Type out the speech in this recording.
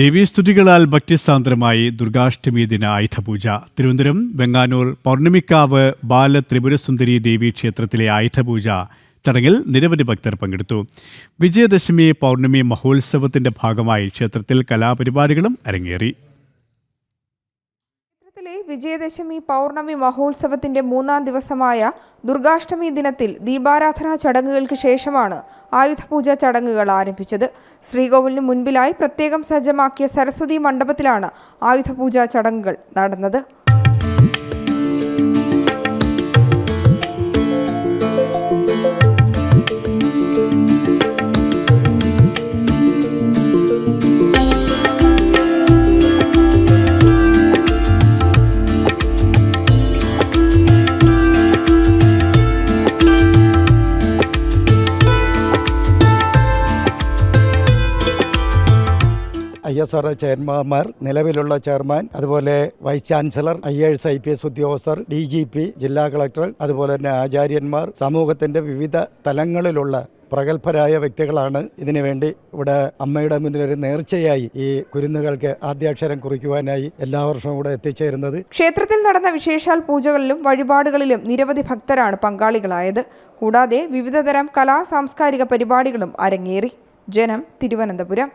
ദേവീസ്തുതികളാൽ ഭക്തിസാന്ദ്രമായി ദുർഗാഷ്ടമി ദിന ആയുധപൂജ. തിരുവനന്തപുരം വെങ്ങാനൂർ പൗർണമിക്കാവ് ബാല ത്രിപുരസുന്ദരി ദേവി ക്ഷേത്രത്തിലെ ആയുധപൂജ ചടങ്ങിൽ നിരവധി ഭക്തർ പങ്കെടുത്തു. വിജയദശമി പൗർണമി മഹോത്സവത്തിന്റെ ഭാഗമായി ക്ഷേത്രത്തിൽ കലാപരിപാടികളും അരങ്ങേറി. ക്ഷേത്രത്തിലെ വിജയദശമി പൗർണമി മഹോത്സവത്തിന്റെ മൂന്നാം ദിവസമായ ദുർഗാഷ്ടമി ദിനത്തിൽ ദീപാരാധനാ ചടങ്ങുകൾക്ക് ശേഷമാണ് ആയുധപൂജ ചടങ്ങുകൾ ആരംഭിച്ചത്. ശ്രീകോവിലിന് മുൻപിലായി പ്രത്യേകം സജ്ജമാക്കിയ സരസ്വതി മണ്ഡപത്തിലാണ് ആയുധപൂജ ചടങ്ങുകൾ നടന്നത്. ഐ എസ് ആർ ചെയർമാൻമാർ നിലവിലുള്ള ചെയർമാൻ അതുപോലെ vice chancellor I S I P S ഉദ്യോഗസ്ഥർ ഡി ജി പി ജില്ലാ കളക്ടർ അതുപോലെ തന്നെ ആചാര്യന്മാർ സമൂഹത്തിന്റെ വിവിധ തലങ്ങളിലുള്ള പ്രഗത്ഭരായ വ്യക്തികളാണ് ഇതിനുവേണ്ടി ഇവിടെ അമ്മയുടെ മുന്നിൽ ഒരു നേർച്ചയായി ഈ കുരുന്നുകൾക്ക് ആദ്യാക്ഷരം കുറിക്കുവാനായി എല്ലാ വർഷവും ഇവിടെ എത്തിച്ചേരുന്നത്. ക്ഷേത്രത്തിൽ നടന്ന വിശേഷാൽ പൂജകളിലും വഴിപാടുകളിലും നിരവധി ഭക്തരാണ് പങ്കാളികളായത്. കൂടാതെ വിവിധതരം കലാ സാംസ്കാരിക പരിപാടികളും അരങ്ങേറി. ജനം തിരുവനന്തപുരം.